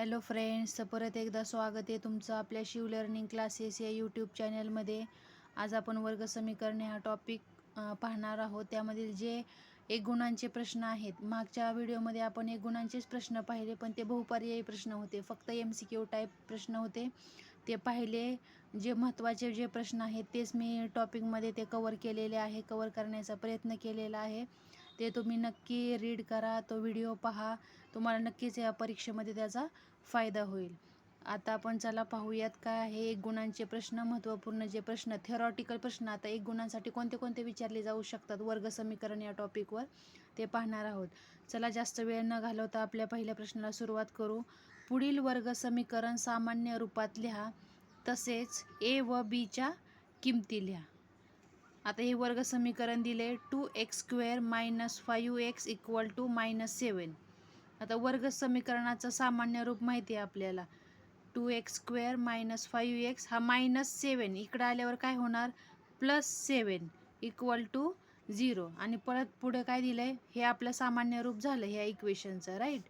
Hello friends परत एकदा स्वागत आहे तुमचं आपल्या शिव लर्निंग क्लासेस या यूट्यूब चॅनलमध्ये आज आपण वर्ग समीकरणे हा टॉपिक पाहणार आहोत. त्यामध्ये जे एक गुणांचे प्रश्न आहेत मागच्या व्हिडिओमध्ये आपण एक गुणांचेच प्रश्न पाहिले पण ते बहुपर्यायी प्रश्न होते. फक्त एम सी क्यू टाईप प्रश्न होते. ते पाहिले जे महत्त्वाचे जे प्रश्न आहेत तेच मी टॉपिकमध्ये ते कवर केलेले आहे कवर करण्याचा प्रयत्न केलेला आहे. ते तुम्ही नक्की रीड करा तो व्हिडिओ पहा. तुम्हाला नक्कीच या परीक्षेमध्ये त्याचा फायदा होईल. आता आपण चला पाहूयात काय आहे एक गुणांचे प्रश्न महत्त्वपूर्ण जे प्रश्न थेरॉटिकल प्रश्न. आता एक गुणांसाठी कोणते कोणते विचारले जाऊ शकतात? वर्ग समीकरण या टॉपिकवर ते पाहणार आहोत. चला जास्त वेळ न घालवता आपल्या पहिल्या प्रश्नाला सुरुवात करू. पुढील वर्ग समीकरण सामान्य रूपात लिहा. तसेच ए व बीच्या किमती लिहा. आता हे वर्ग समीकरण दिले. Two x square minus five x equal to minus seven आता वर्ग समीकरणाचं सामान्य रूप माहिती आहे आपल्याला. Two x square minus five x हा मायनस सेवन इकडं आल्यावर काय होणार? Plus seven equal to zero आणि परत पुढे काय दिलं आहे हे आपलं सामान्य रूप झालं ह्या इक्वेशनचं राईट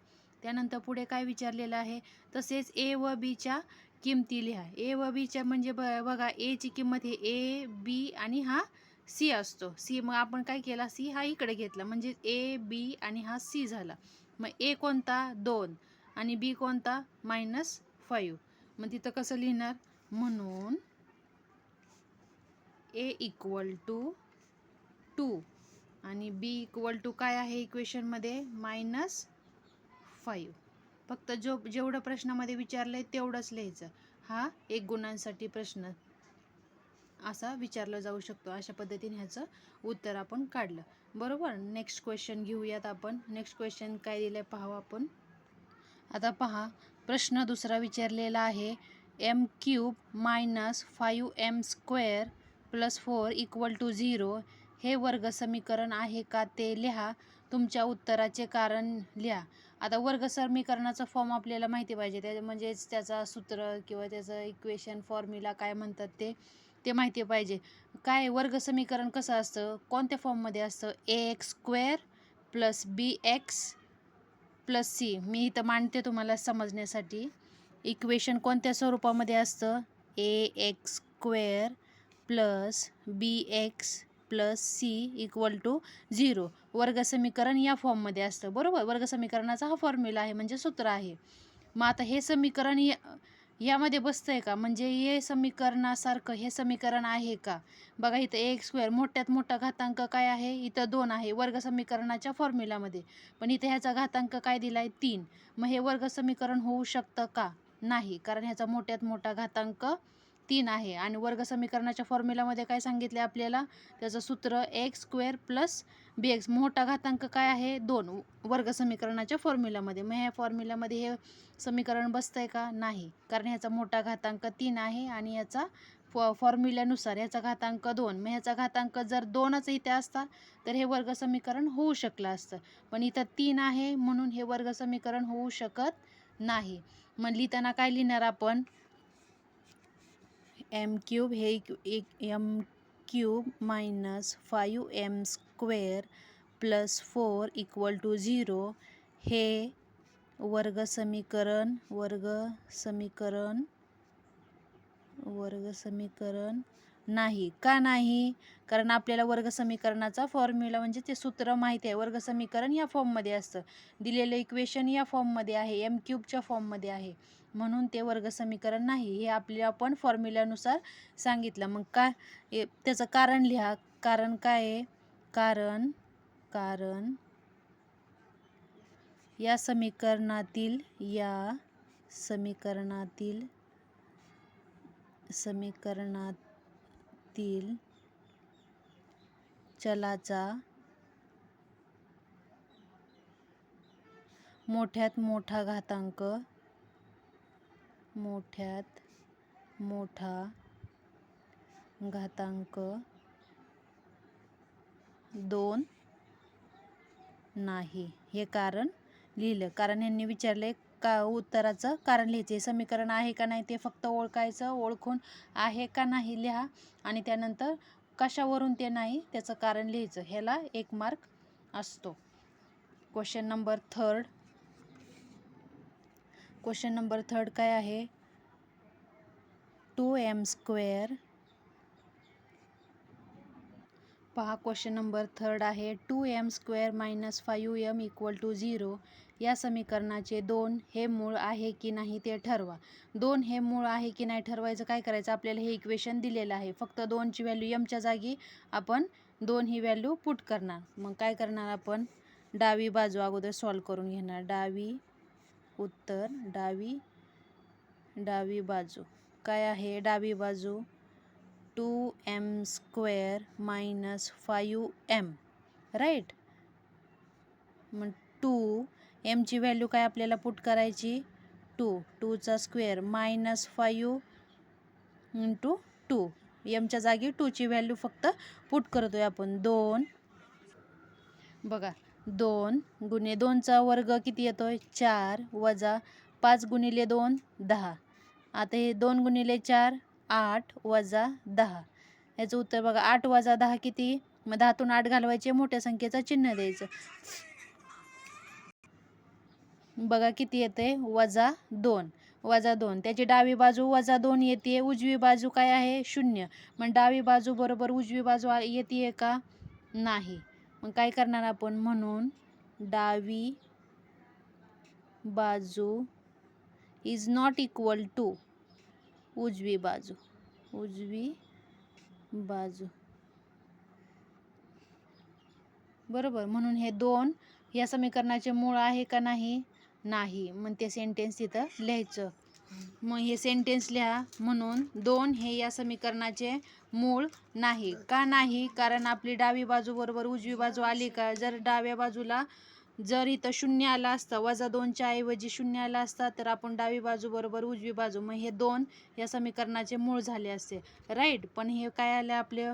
त्यानंतर पुढे काय विचारलेलं आहे? तसेच ए व बीच्या किमती लिहा. ए व बीच्या म्हणजे ब बघा एची किंमत हे ए बी आणि हा सी असतो. सी मग आपण काय केला? सी हा इकडे घेतला. म्हणजे ए बी आणि हा सी झाला. मग ए कोणता? दोन. आणि बी कोणता? Minus five. मग तिथं कसं लिहिणार? म्हणून ए इक्वल टू टू. आणि बी इक्वल टू काय आहे इक्वेशनमध्ये मायनस फाईव्ह. फक्त जो जेवढं प्रश्नामध्ये विचारलं आहे तेवढंच लिहायचं. हा एक गुणांसाठी प्रश्न. असा विचारलं जाऊ शकतो. अशा पद्धतीने ह्याचं उत्तर आपण काढलं. बरोबर? नेक्स्ट क्वेश्चन घेऊयात आपण. नेक्स्ट क्वेश्चन काय दिलं आहे पाहू आपण. आता पहा. प्रश्न दुसरा विचारलेला आहे. M cube minus five m square plus four equal to zero हे वर्ग समीकरण आहे का ते लिहा. तुमच्या उत्तराचे कारण लिहा. आता वर्ग समीकरणाचा फॉर्म आपल्याला माहिती पाहिजे. त्या म्हणजेच त्याचा सूत्र किंवा त्याचं इक्वेशन फॉर्म्युला काय म्हणतात ते. ते माहिती पाहिजे. काय वर्ग समीकरण कसं असतं? कोणत्या फॉर्ममध्ये असतं? A x square plus b x plus c मी इथं मांडते तुम्हाला समजण्यासाठी. इक्वेशन कोणत्या स्वरूपामध्ये असतं? A x square plus b x plus c equal to zero वर्ग समीकरण या फॉर्ममध्ये असतं. बरोबर? वर्ग समीकरणाचा हा फॉर्म्युला आहे म्हणजे सूत्र आहे. मग आता हे समीकरण या यामध्ये बसतं आहे का? म्हणजे हे समीकरणासारखं हे समीकरण आहे का? बघा इथं एक स्क्वेअर मोठ्यात मोठा घातांक काय आहे? इथं दोन आहे वर्ग समीकरणाच्या फॉर्म्युलामध्ये पण इथं ह्याचा घातांक काय दिला आहे तीन. मग हे वर्ग समीकरण होऊ शकतं का? नाही कारण ह्याचा मोठ्यात मोठा घातांक तीन आहे. आणि वर्ग समीकरणाच्या फॉर्म्युलामध्ये काय सांगितले आपल्याला? त्याचं सूत्र x square plus b x मोठा घातांक काय आहे? दोन. वर्ग समीकरणाच्या फॉर्म्युलामध्ये मग ह्या फॉर्म्युलामध्ये हे समीकरण बसतं आहे का? नाही. कारण ह्याचा मोठा घातांक तीन आहे आणि याचा फॉ फॉर्म्युल्यानुसार ह्याचा घातांक दोन. मग ह्याचा घातांक जर दोनच इथे असता तर हे वर्ग समीकरण होऊ शकलं असतं. पण इथं तीन आहे म्हणून हे वर्ग समीकरण होऊ शकत नाही. मग लिहिताना काय लिहिणार आपण? एम क्यूब हे एक m cube minus five m square plus four equal to zero हे वर्ग समीकरण वर्ग समीकरण वर्ग समीकरण नाही. का नाही? कारण आपल्याला वर्ग समीकरणाचा फॉर्म्युला म्हणजे ते सूत्र माहिती आहे. वर्ग समीकरण या फॉर्ममध्ये असतं. दिलेलं इक्वेशन या फॉर्ममध्ये आहे. एम क्यूबच्या फॉर्ममध्ये आहे. म्हणून ते वर्ग समीकरण नाही. हे आपल्या आपण फॉर्म्युल्यानुसार सांगितलं. मग का ए- त्याचं कारण लिहा. कारण काय आहे? कारण कारण या समीकरणातील या समीकरणातील समीकरणात तील चलाचा मोठ्यात मोठा घातांक मोठ्यात मोठा घातांक दोन नाही. हे कारण लिहिलं. कारण यांनी विचारले का उत्तराचं? कारण लिहायचं समीकरण आहे का नाही ते फक्त ओळखायचं ओळखून आहे का नाही लिहा. आणि त्यानंतर कशावरून ते नाही त्याचं कारण लिहायचं ह्याला एक मार्क असतो. Question number third question number third काय आहे? टू एम स्क्वेअर पहा क्वेश्चन नंबर थर्ड आहे. Two m square minus five m equal to zero या समीकरणाचे दोन हे मूळ आहे की नाही ते ठरवा. दोन हे मूळ आहे की नाही ठरवायचं काय करायचं? आपल्याला हे इक्वेशन दिलेलं आहे. फक्त दोनची व्हॅल्यू एमच्या जागी आपण दोन ही व्हॅल्यू पुट करणार. मग काय करणार आपण? डावी बाजू अगोदर सॉल्व करून घेणार. डावी उत्तर डावी डावी बाजू. काय आहे? डावी बाजू two m square minus five m right? मग टू एमची व्हॅल्यू काय आपल्याला पुट करायची? Two टूचा square minus five into two. एमच्या जागी टूची व्हॅल्यू फक्त पुट आहे आपण. दोन बघा दोन गुणे दोनचा वर्ग किती येतो आहे चार वजा पाच गुणिले दोन दहा. आता हे दोन गुणिले चार आठ वजा दहा. याचं उत्तर बघा आठ वजा दहा किती? मग दहातून आठ घालवायचे मोठ्या संख्येचं चिन्ह द्यायचं. बघा किती येते? वजा दोन. वजा दोन. त्याची डावी बाजू वजा दोन येते. उजवी बाजू काय आहे? शून्य. मग डावी बाजू बरोबर उजवी बाजू येते का? नाही. मग काय करणार आपण? म्हणून डावी बाजू इज नॉट इक्वल टू उजवी बाजू. उजवी बाजू. बरोबर म्हणून हे दोन या समीकरणाचे मूळ आहे का नाही? नाही. मग ते सेंटेन्स तिथं लिहायचं. मग हे सेंटेन्स लिहा. म्हणून दोन हे या समीकरणाचे मूळ नाही का नाही? कारण आपली डावी बाजू बरोबर उजवी बाजू आली का? जर डाव्या बाजूला जर इथं शून्य आला असतं वजा दोनच्या ऐवजी शून्य आला असता तर आपण डावी बाजू बरोबर उजवी बाजू मग हे दोन या समीकरणाचे मूळ झाले असते. राईट पण हे काय आले आपले?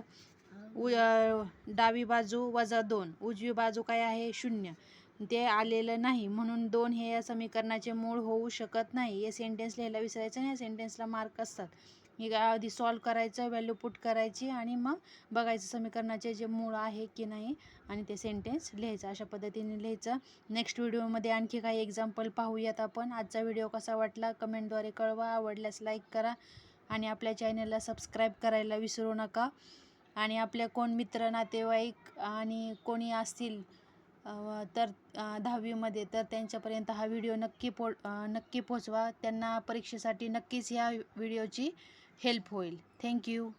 उ डावी बाजू वजा दोन उजवी बाजू काय आहे? शून्य. ते आलेलं नाही. म्हणून दोन हे या समीकरणाचे मूळ होऊ शकत नाही. हे सेंटेन्स लिहायला विसरायचं नाही या सेंटेन्सला मार्क असतात. हे आधी सॉल्व करायचं व्हॅल्यू पुट करायची आणि मग बघायचं समीकरणाचे जे मूळ आहे की नाही आणि ते सेंटेन्स लिहायचं. अशा पद्धतीने लिहायचं. नेक्स्ट व्हिडिओमध्ये आणखी काही एक्झाम्पल पाहूयात आपण. आजचा व्हिडिओ कसा वाटला कमेंटद्वारे कळवा. आवडल्यास लाईक करा आणि आपल्या चॅनलला सबस्क्राईब करायला विसरू नका. आणि आपल्या कोण मित्र नातेवाईक आणि कोणी असतील तर दहावीमध्ये तर त्यांच्यापर्यंत हा व्हिडिओ नक्की पो नक्की पोचवा त्यांना परीक्षेसाठी नक्कीच ह्या व्हिडिओची हेल्प होईल थँक्यू